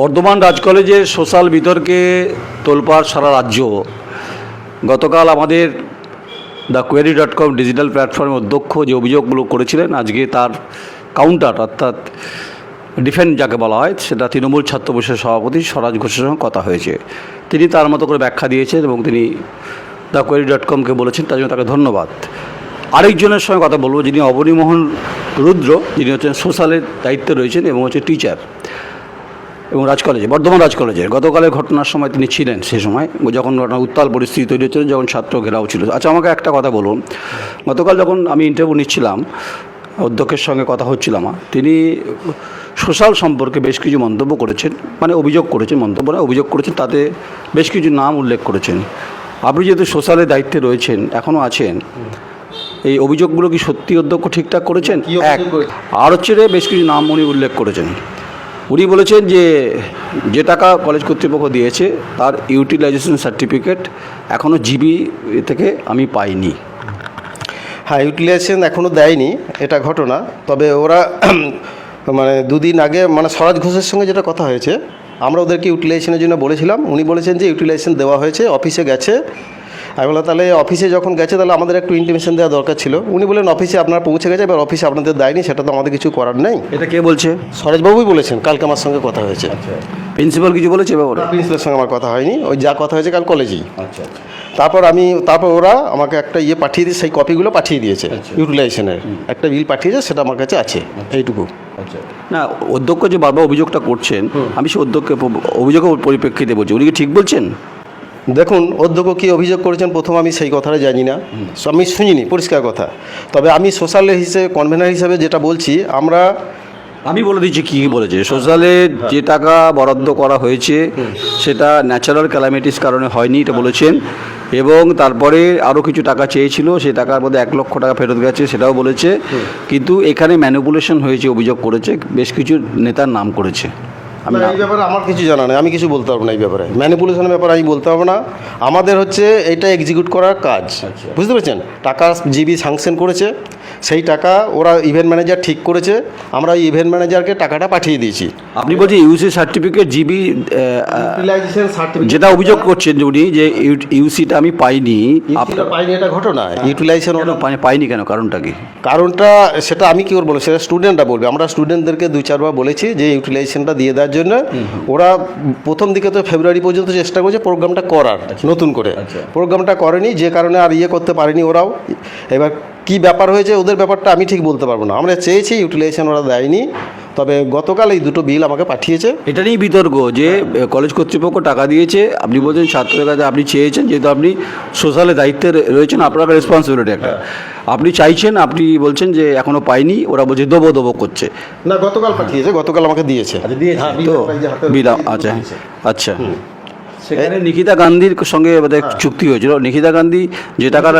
বর্ধমান রাজ কলেজের সোশ্যাল বিতর্কে তোলপাড় সারা রাজ্য। গতকাল আমাদের the quarry dot com digital প্ল্যাটফর্মের অধ্যক্ষ যে অভিযোগগুলো করেছিলেন, আজকে তার কাউন্টার অর্থাৎ ডিফেন্ড যাকে বলা হয়, সেটা তৃণমূল ছাত্র পরিষদের সভাপতি স্বরাজ ঘোষের সঙ্গে কথা হয়েছে। তিনি তার মতো করে ব্যাখ্যা দিয়েছেন এবং তিনি দ্য কোয়ারি ডট কমকে বলেছেন, তার জন্য তাকে ধন্যবাদ। আরেকজনের সঙ্গে কথা বলব, যিনি অবনীমোহন রুদ্র, যিনি হচ্ছেন সোশ্যালের দায়িত্বে রয়েছেন এবং হচ্ছে টিচার। এবং রাজ কলেজে বর্ধমান রাজ কলেজে। গতকালের ঘটনার সময় তিনি ছিলেন সেই সময়। যখন ঘটনা উত্তাল পরিস্থিতি তৈরি হচ্ছিল যখন ছাত্র ঘেরাও ছিল। আচ্ছা আমাকে একটা কথা বলুন। গতকাল যখন আমি ইন্টারভিউ নিচ্ছিলাম অধ্যক্ষের সঙ্গে কথা হচ্ছিল আমার তিনি সোশ্যাল সম্পর্কে বেশ কিছু মন্তব্য করেছেন মানে অভিযোগ করেছেন মন্তব্য না অভিযোগ করেছেন তাতে বেশ কিছু নাম উল্লেখ করেছেন। আপনি যেহেতু সোশ্যালের দায়িত্বে রয়েছেন এখনও আছেন এই অভিযোগগুলো কি সত্যি অধ্যক্ষ ঠিকঠাক করেছেন? এক? আর হচ্ছে রে বেশ কিছু নাম উনি উল্লেখ করেছেন। উনি বলেছেন যে যে টাকা কলেজ কর্তৃপক্ষ দিয়েছে, তার ইউটিলাইজেশন সার্টিফিকেট এখনও জিবি থেকে আমি পাইনি। হ্যাঁ ইউটিলাইজেশন এখনও দেয়নি, এটা ঘটনা। তবে ওরা মানে দুদিন আগে মানে স্বরাজ ঘোষের সঙ্গে যেটা কথা হয়েছে, আমরা ওদেরকে ইউটিলাইজেশনের জন্য বলেছিলাম। উনি বলেছেন যে ইউটিলাইজেশন দেওয়া হয়েছে অফিসে গেছে। আমি বললাম তাহলে অফিসে যখন গেছে তাহলে আমাদের একটু ইন্টিমেশন দেওয়া দরকার ছিল। উনি বলেন অফিসে আপনারা পৌঁছে গেছে এবার অফিসে আপনাদের দেয়নি সেটা তো আমাদের কিছু করার নেই। এটা কে বলছে? স্বরাজবাবুই বলেছেন কালকে আমার সঙ্গে কথা হয়েছে। প্রিন্সিপাল কিছু বলেছে এ ব্যাপারে প্রিন্সিপালের সঙ্গে আমার কথা হয়নি ওই যা কথা হয়েছে কাল কলেজেই আচ্ছা তারপর আমি তারপর ওরা আমাকে একটা ইয়ে পাঠিয়ে দিয়ে সেই কপিগুলো পাঠিয়ে দিয়েছে ইউটিলাইজেশনের একটা বিল পাঠিয়েছে সেটা আমার কাছে আছে এইটুকু। আচ্ছা। না অধ্যক্ষ যে বারবার অভিযোগটা করছেন আমি সে অধ্যক্ষকে অভিযোগের পরিপ্রেক্ষিতে বলছি। উনি কি ঠিক বলছেন? দেখুন অধ্যক্ষ কী অভিযোগ করেছেন? প্রথম আমি সেই কথাটা জানি না। আমি শুনিনি পরিষ্কার কথা। তবে আমি সোশ্যাল হিসেবে কনভেনার হিসেবে যেটা বলছি আমরা আমি বলে দিচ্ছি কী কী বলেছে সোশ্যালে যে টাকা বরাদ্দ করা হয়েছে সেটা ন্যাচারাল ক্যালামিটিস কারণে হয়নি এটা বলেছেন। এবং তারপরে আরও কিছু টাকা চেয়েছিল সেই টাকার মধ্যে এক লক্ষ টাকা ফেরত গেছে সেটাও বলেছে। কিন্তু এখানে ম্যানিপুলেশন হয়েছে অভিযোগ করেছে বেশ কিছু নেতার নাম করেছে। আমি এই ব্যাপারে আমার কিছু জানা নেই আমি কিছু বলতে পারব না এই ব্যাপারে। ম্যানিপুলেশনের ব্যাপারে আমি বলতে পারব না। আমাদের হচ্ছে এটা এক্সিকিউট করার কাজ। বুঝতে পেরেছেন? টাকা জিবি স্যাংশন করেছে সেই টাকা ওরা ইভেন্ট ম্যানেজার ঠিক করেছে আমরা ইভেন্ট ম্যানেজারকে টাকাটা পাঠিয়ে দিয়েছি। আপনি বলছেন ইউসি সার্টিফিকেট জিবি যেটা অভিযোগ করছেন যে উনি যে ইউসিটা আমি পাইনি পাইনি এটা ঘটনা? ইউটিলাইজেশন পাইনি কেন? কারণটা কি? কারণটা সেটা আমি কি বলব সেটা স্টুডেন্টরা বলবে। আমরা স্টুডেন্টদেরকে দুই চারবার বলেছি যে ইউটিলাইজেশনটা দিয়ে দেওয়ার জন্য ওরা প্রথম দিকে তো ফেব্রুয়ারি পর্যন্ত চেষ্টা করছে প্রোগ্রামটা করার নতুন করে। প্রোগ্রামটা করেনি যে কারণে আর ইয়ে করতে পারেনি ওরাও। এবার কি ব্যাপার হয়েছে ওদের ব্যাপারটা আমি ঠিক বলতে পারব না। আমরা চেয়েছি ইউটিলাইজেশন ওরা দেয়নি। তবে গতকাল এই দুটো বিল আমাকে পাঠিয়েছে। এটা নিয়েই বিতর্ক যে কলেজ কর্তৃপক্ষ টাকা দিয়েছে আপনি বলছেন ছাত্রের কাছে আপনি চেয়েছেন যেহেতু আপনি সোশ্যালে দায়িত্বে রয়েছেন আপনার রেসপন্সিবিলিটি একটা। আপনি চাইছেন আপনি বলছেন যে এখনও পাইনি ওরা বলছে দেবো দেবো করছে। না গতকাল পাঠিয়েছে গতকাল আমাকে দিয়েছে। হ্যাঁ, বিলা দিয়েছে। আচ্ছা আচ্ছা। সেখানে নিকিতা গান্ধীর সঙ্গে বোধহয় চুক্তি হয়েছিল। নিকিতা গান্ধী যে টাকার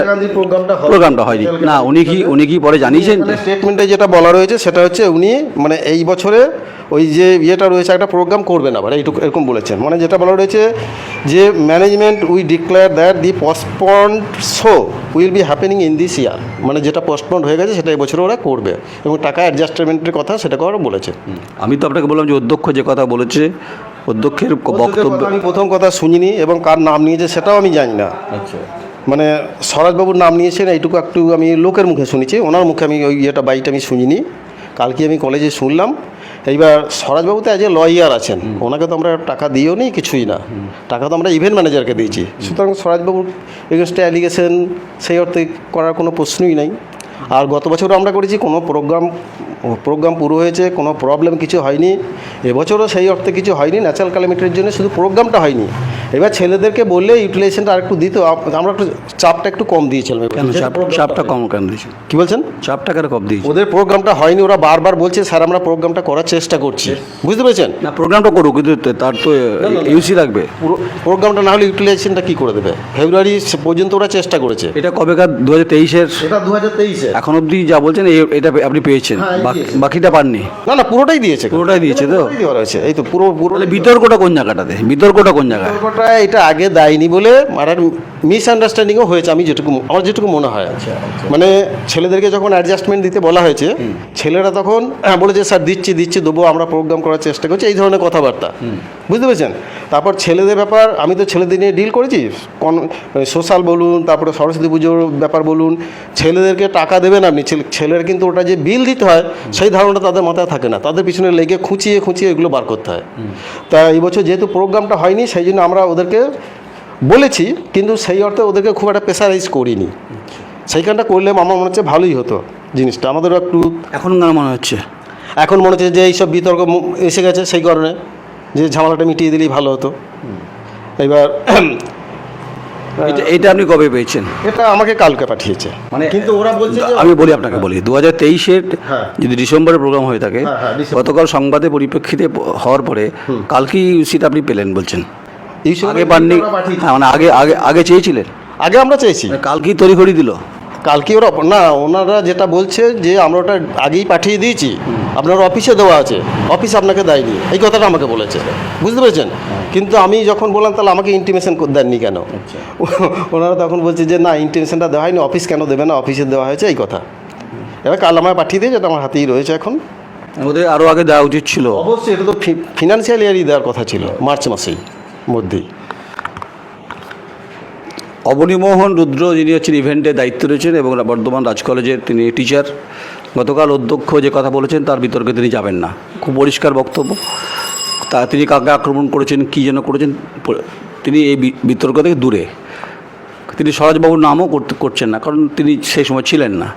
প্রোগ্রামটা হয়নি। না উনি কি উনি কি পরে জানিয়েছেন? স্টেটমেন্টে যেটা বলা রয়েছে সেটা হচ্ছে উনি মানে এই বছরে ওই যে ইয়েটা রয়েছে একটা প্রোগ্রাম করবেন আবার এইটুকু এরকম বলেছেন। মানে যেটা বলা রয়েছে যে management we declare that the postponed show will be happening in this year মানে যেটা পোস্টপন্ড হয়ে গেছে সেটা এবছরে ওরা করবে। এবং টাকা অ্যাডজাস্টমেন্টের কথা সেটাকে ওরা বলেছে। আমি তো আপনাকে বললাম যে অধ্যক্ষ যে কথা বলেছে অধ্যক্ষের বক্তব্য আমি প্রথম কথা শুনিনি এবং কার নাম নিয়েছে সেটাও আমি জানি না। আচ্ছা। মানে স্বরাজবাবুর নাম নিয়েছেন এইটুকু একটু আমি লোকের মুখে শুনেছি ওনার মুখে আমি ওই ইয়েটা বাইটা আমি শুনিনি। কালকে আমি কলেজে শুনলাম এইবার স্বরাজবাবু তো অ্যাজ এ লয়ার আছেন ওনাকে তো আমরা টাকা দিয়েও নি কিছুই না। টাকা তো আমরা ইভেন্ট ম্যানেজারকে দিয়েছি। সুতরাং স্বরাজবাবুর এগেনস্টে অ্যালিগেশন সেই অর্থে করার কোনো প্রশ্নই নাই। আর গত বছরও আমরা করেছি কোনো প্রোগ্রাম প্রোগ্রাম পুরো হয়েছে কোনো প্রবলেম কিছু হয়নি। এবছরও সেই অর্থে কিছু হয়নি ন্যাচারাল ক্যালামিটির জন্য শুধু প্রোগ্রামটা হয়নি। এবার ছেলেদেরকে বললে ইউটিলাইজেশনটা আরেকটু দিত আমরা একটু চাপটা একটু কম দিয়েছিলাম চাপটা কম কেন দিয়েছে কি বলছেন? চাপটা কেন কম দিয়েছে ওদের প্রোগ্রামটা হয়নি ওরা বারবার বলছে স্যার আমরা প্রোগ্রামটা করার চেষ্টা করছি। বুঝতে পেরেছেন? না প্রোগ্রামটা করুক কিন্তু তার তো ইউসি লাগবে। পুরো প্রোগ্রামটা না হলে ইউটিলাইজেশনটা কী করে দেবে? ফেব্রুয়ারি পর্যন্ত ওরা চেষ্টা করেছে। এটা কবেকার? দু হাজার তেইশের? এটা দু হাজার তেইশে এখন অবধি যা বলছেন এই- এটা আপনি পেয়েছেন বাকিটা পাননি। না না পুরোটাই দিয়েছে। পুরোটাই দিয়েছে তো? দেওয়া রয়েছে এই তো পুরো পুরো বিতর্কটা কোন জায়গাটাতে? বিতর্কটা কোন জায়গায়? বিতর্কটা এটা আগে দায়নি বলে আর মিসআন্ডারস্ট্যান্ডিংও হয়েছে আমি যেটুকু আমার যেটুকু মনে হয়। মানে ছেলেদেরকে যখন অ্যাডজাস্টমেন্ট দিতে বলা হয়েছে ছেলেরা তখন হ্যাঁ, বলেছে স্যার দিচ্ছি দিচ্ছি দেবো আমরা প্রোগ্রাম করার চেষ্টা করছি। এই ধরনের কথাবার্তা। বুঝতে পেরেছেন? তারপর ছেলেদের ব্যাপার আমি তো ছেলেদের নিয়ে ডিল করেছি। কোন সোশ্যাল বলুন তারপরে সরস্বতী পুজোর ব্যাপার বলুন ছেলেদেরকে টাকা দেবেন আপনি। ছেলে- ছেলেরা কিন্তু ওটা যে বিল দিতে হয় সেই ধারণাটা তাদের মাথায় থাকে না। তাদের পিছনে লেগে খুঁচিয়ে খুঁচিয়ে এগুলো বার করতে হয়। তা এই বছর যেহেতু প্রোগ্রামটা হয়নি সেই জন্য আমরা ওদেরকে বলেছি কিন্তু সেই অর্থে ওদেরকে খুব একটা প্রেসারাইজ করিনি। সেইখানটা করলে আমার মনে হচ্ছে ভালোই হতো জিনিসটা। আমাদেরও একটু এখন কেন মনে হচ্ছে? এখন মনে হচ্ছে যে এইসব বিতর্ক এসে গেছে সেই কারণে যে ঝামেলাটা মিটিয়ে দিলেই ভালো হতো। এবার এটা এটা আপনি কবে পেয়েছেন? এটা আমাকে কালকে পাঠিয়েছে। মানে কিন্তু ওরা বলছে আমি বলি আপনাকে বলি দু হাজার তেইশের হ্যাঁ। যদি ডিসেম্বরে প্রোগ্রাম হয়ে থাকে হ্যাঁ, হ্যাঁ। গতকাল সংবাদে পরিপ্রেক্ষিতে হওয়ার পরে কালকে সিট আপনি পেলেন বলছেন? এই সময় আগে পাননি হ্যাঁ মানে আগে আগে আগে চেয়েছিলেন? আগে আমরা চেয়েছি। কালকেই তড়িঘড়ি দিল? কালকে ওরা না ওনারা যেটা বলছে যে আমরা ওটা আগেই পাঠিয়ে দিয়েছি। আপনার অফিসে দেওয়া আছে। অফিস আপনাকে দেয়নি। এই কথাটা আমাকে বলেছে। বুঝতে পেরেছেন? কিন্তু আমি যখন বললাম তাহলে আমাকে ইন্টিমেশন দেননি কেন? ওনারা তখন বলছে যে না ইন্টিমেশনটা দেওয়া হয়নি। অফিস কেন দেবে না? অফিসে দেওয়া হয়েছে এই কথা। এবার কাল আমায় পাঠিয়ে দিয়ে যেটা আমার হাতেই রয়েছে এখন। ওদের আরও আগে দেওয়া উচিত ছিল। অবশ্যই এটা তো ফিনান্সিয়াল ইয়ারই দেওয়ার কথা ছিল মার্চ মাসেই। মধ্যেই অবনীমোহন রুদ্র, যিনি হচ্ছেন ইভেন্টে দায়িত্ব রয়েছেন এবং বর্ধমান রাজ কলেজের তিনি টিচার গতকাল অধ্যক্ষ যে কথা বলেছেন তার বিতর্কে তিনি যাবেন না। খুব পরিষ্কার বক্তব্য। তা তিনি কাকে আক্রমণ করেছেন, কী যেন করেছেন তিনি এই বিতর্ক থেকে দূরে। তিনি স্বরাজবাবুর নামও করতে করছেন না, কারণ তিনি সেই সময় ছিলেন না।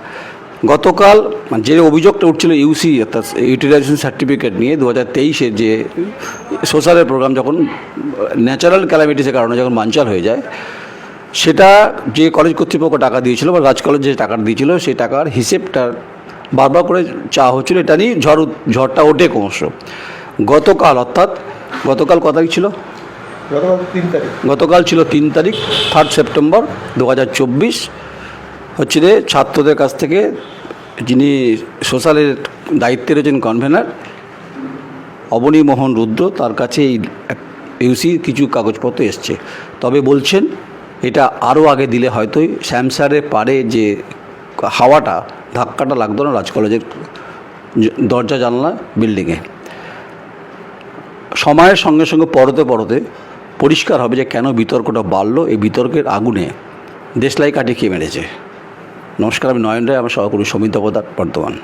গতকাল মানে যে অভিযোগটা উঠছিল ইউসি অর্থাৎ ইউটিলাইজেশন সার্টিফিকেট নিয়ে দু হাজার তেইশে যে সোশ্যালের প্রোগ্রাম যখন ন্যাচারাল ক্যালামিটিসের কারণে যখন বানচাল হয়ে যায় সেটা যে কলেজ কর্তৃপক্ষ টাকা দিয়েছিল বা রাজ কলেজ যে টাকা দিয়েছিল সেই টাকার হিসেবটা বারবার করে চা হচ্ছিল। এটা নিয়ে ঝড় ঝড়টা ওঠে ক্রমশ। গতকাল অর্থাৎ গতকাল কত তারিখ ছিল? তিন তারিখ। গতকাল ছিল তিন তারিখ থার্ড সেপ্টেম্বর দু হাজার চব্বিশ। হচ্ছে যে ছাত্রদের কাছ থেকে, যিনি সোশ্যালের দায়িত্বে রয়েছেন কনভেনার অবনী মোহন রুদ্র, তার কাছে এই ইউসি কিছু কাগজপত্র এসছে। তবে বলছেন, এটা আরও আগে দিলে হয়তো স্যামসারের পারে যে হাওয়াটা, ধাক্কাটা লাগতো না রাজ কলেজের দরজা জানলা বিল্ডিংয়ে সময়ের সঙ্গে সঙ্গে পরতে পরতে পরিষ্কার হবে যে কেন বিতর্কটা বাড়লো এই বিতর্কের আগুনে। দেশলাই কাটিয়ে খেয়ে মেরেছে? নমস্কার আমি নয়ন রায় আমার সহকর্মী সমিত বর্ধমান